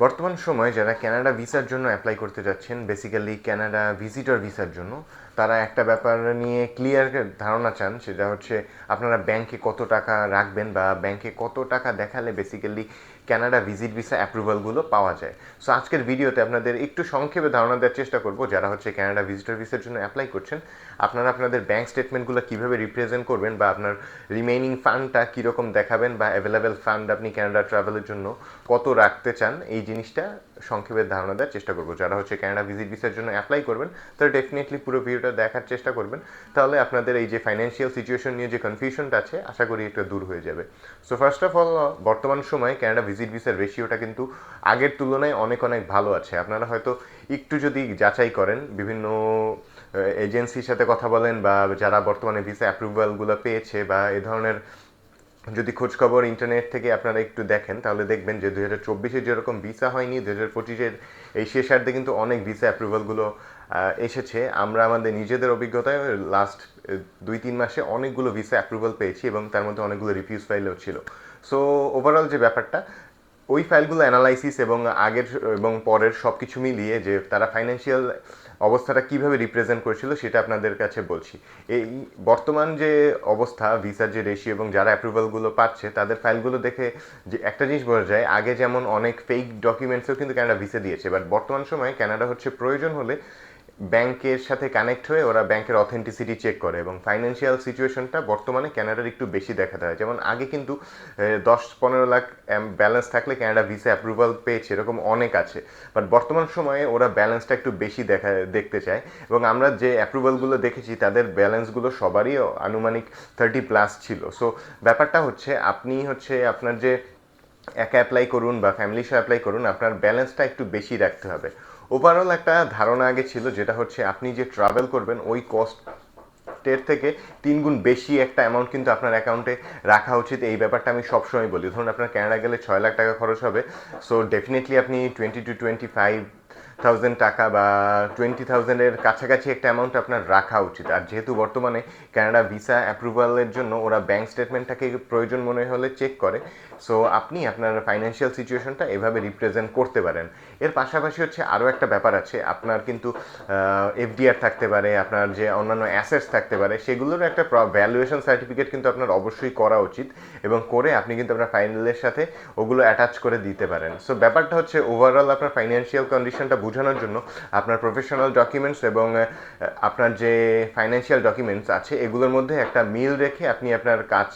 বর্তমান সময়ে যারা কানাডা ভিসার জন্য অ্যাপ্লাই করতে যাচ্ছেন বেসিক্যালি ক্যানাডা ভিজিটর ভিসার জন্য, তারা একটা ব্যাপার নিয়ে ক্লিয়ার ধারণা চান, সেটা হচ্ছে আপনারা ব্যাংকে কত টাকা রাখবেন বা ব্যাংকে কত টাকা দেখালে বেসিক্যালি কানাডা ভিজিট ভিসা অ্যাপ্রুভালগুলো পাওয়া যায়। সো আজকের ভিডিওতে আপনাদের একটু সংক্ষেপে ধারণা দেওয়ার চেষ্টা করব, যারা হচ্ছে কানাডা ভিজিটর ভিসার জন্য অ্যাপ্লাই করছেন, আপনারা আপনাদের ব্যাংক স্টেটমেন্টগুলো কীভাবে রিপ্রেজেন্ট করবেন বা আপনার রিমেইনিং ফান্ডটা কীরকম দেখাবেন বা অ্যাভেলেবেল ফান্ড আপনি কানাডা ট্রাভেলের জন্য কত রাখতে চান, এই জিনিসটা সংক্ষেপে ধারণা দেওয়ার চেষ্টা করব। যারা হচ্ছে কানাডা ভিজিট ভিসার জন্য অ্যাপ্লাই করবেন, তারা ডেফিনেটলি পুরো ভিডিওটা দেখার চেষ্টা করবেন। তাহলে আপনাদের এই যে ফাইন্যান্সিয়াল সিচুয়েশন নিয়ে যে কনফিউশনটা আছে, আশা করি এটা দূর হয়ে যাবে। সো ফার্স্ট অফ অল বর্তমান সময়ে কানাডা ভিজিট ভিসার রেশিওটা কিন্তু আগের তুলনায় অনেক অনেক ভালো আছে। আপনারা হয়তো একটু যদি যাচাই করেন, বিভিন্ন এজেন্সির সাথে কথা বলেন বা যারা বর্তমানে ভিসা অ্যাপ্রুভালগুলো পেয়েছে বা এ ধরনের যদি খোঁজখবর ইন্টারনেট থেকে আপনারা একটু দেখেন, তাহলে দেখবেন যে দুই হাজার চব্বিশে যেরকম ভিসা হয়নি দু হাজার পঁচিশের এই শেষার্ধে কিন্তু অনেক ভিসা অ্যাপ্রুভালগুলো এসেছে। আমরা আমাদের নিজেদের অভিজ্ঞতায় লাস্ট দুই তিন মাসে অনেকগুলো ভিসা অ্যাপ্রুভাল পেয়েছি এবং তার মধ্যে অনেকগুলো রিফিউজ ফাইলও ছিল। সো ওভারঅল যে ব্যাপারটা ওই ফাইলগুলো অ্যানালাইসিস এবং আগের এবং পরের সব কিছু মিলিয়ে যে তারা ফাইন্যান্সিয়াল অবস্থাটা কীভাবে রিপ্রেজেন্ট করেছিল সেটা আপনাদের কাছে বলছি। এই বর্তমান যে অবস্থা ভিসার যে রেশিও এবং যারা অ্যাপ্রুভালগুলো পাচ্ছে, তাদের ফাইলগুলো দেখে যে একটা জিনিস বোঝা যায়, আগে যেমন অনেক ফেক ডকুমেন্টসও কিন্তু কানাডা ভিসা দিয়েছে বাট বর্তমান সময়ে কানাডা হচ্ছে প্রয়োজন হলে ব্যাংকের সাথে কানেক্ট হয়ে ওরা ব্যাংকের অথেন্টিসিটি চেক করে এবং ফাইন্যান্সিয়াল সিচুয়েশনটা বর্তমানে ক্যানাডার একটু বেশি দেখাতে হয় যেমন আগে কিন্তু দশ পনেরো লাখ ব্যালেন্স থাকলে ক্যানাডা ভিসা অ্যাপ্রুভাল পেয়েছে, এরকম অনেক আছে। বাট বর্তমান সময়ে ওরা ব্যালেন্সটা একটু বেশি দেখা, দেখতে চায় এবং আমরা যে অ্যাপ্রুভালগুলো দেখেছি, তাদের ব্যালেন্সগুলো সবারই আনুমানিক থার্টি প্লাস ছিল। সো ব্যাপারটা হচ্ছে আপনি হচ্ছে আপনার যে একা অ্যাপ্লাই করুন বা ফ্যামিলি সহ অ্যাপ্লাই করুন, আপনার ব্যালেন্সটা একটু বেশি রাখতে হবে। ওভারঅল একটা ধারণা আগে ছিল, যেটা হচ্ছে আপনি যে ট্রাভেল করবেন, ওই কস্ট এর থেকে তিন গুণ বেশি একটা অ্যামাউন্ট কিন্তু আপনার অ্যাকাউন্টে রাখা উচিত। এই ব্যাপারটা আমি সবসময় বলি। ধরুন আপনার ক্যানাডা গেলে ছয় লাখ টাকা খরচ হবে। সো ডেফিনেটলি আপনি twenty two twenty five thousand টাকা বা টোয়েন্টি থাউজেন্ডের কাছাকাছি একটা অ্যামাউন্ট আপনার রাখা উচিত। আর যেহেতু বর্তমানে ক্যানাডা ভিসা অ্যাপ্রুভালের জন্য ওরা ব্যাঙ্ক স্টেটমেন্টটাকে প্রয়োজন মনে হলে চেক করে সো আপনি আপনার ফাইন্যান্সিয়াল সিচুয়েশনটা এভাবে রিপ্রেজেন্ট করতে পারেন। এর পাশাপাশি হচ্ছে আরও একটা ব্যাপার আছে, আপনার কিন্তু এফডিআর থাকতে পারে, আপনার যে অন্যান্য অ্যাসেটস থাকতে পারে, সেগুলোর একটা ভ্যালুয়েশন সার্টিফিকেট কিন্তু আপনার অবশ্যই করা উচিত এবং করে আপনি কিন্তু আপনার ফাইনালের সাথে ওগুলো অ্যাটাচ করে দিতে পারেন। সো ব্যাপারটা হচ্ছে ওভারঅল আপনার ফাইন্যান্সিয়াল কন্ডিশনটা বোঝানোর জন্য আপনার প্রফেশনাল ডকুমেন্টস এবং আপনার যে ফাইন্যান্সিয়াল ডকুমেন্টস আছে, এগুলোর মধ্যে একটা মিল রেখে আপনি আপনার কাজ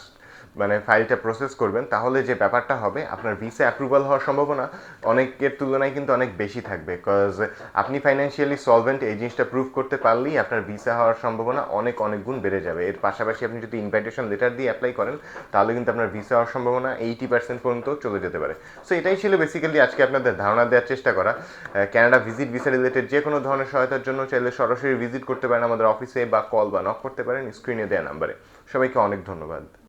মানে ফাইলটা প্রসেস করবেন, তাহলে যে ব্যাপারটা হবে, আপনার ভিসা অ্যাপ্রুভাল হওয়ার সম্ভাবনা অনেকের তুলনায় কিন্তু অনেক বেশি থাকবে। বিকজ আপনি ফাইন্যান্সিয়ালি সলভেন্ট এই জিনিসটা প্রুভ করতে পারলেই আপনার ভিসা হওয়ার সম্ভাবনা অনেক অনেক গুণ বেড়ে যাবে। এর পাশাপাশি আপনি যদি ইনভাইটেশন লেটার দিয়ে অ্যাপ্লাই করেন, তাহলে কিন্তু আপনার ভিসা হওয়ার সম্ভাবনা এইটি পার্সেন্ট পর্যন্ত চলে যেতে পারে। সো এটাই ছিল বেসিক্যালি আজকে আপনাদের ধারণা দেওয়ার চেষ্টা করা। ক্যানাডা ভিজিট ভিসা রিলেটেড যে কোনো ধরনের সহায়তার জন্য চাইলে সরাসরি ভিজিট করতে পারেন আমাদের অফিসে বা কল বা নক করতে পারেন স্ক্রিনে দেওয়া নাম্বারে সবাইকে অনেক ধন্যবাদ।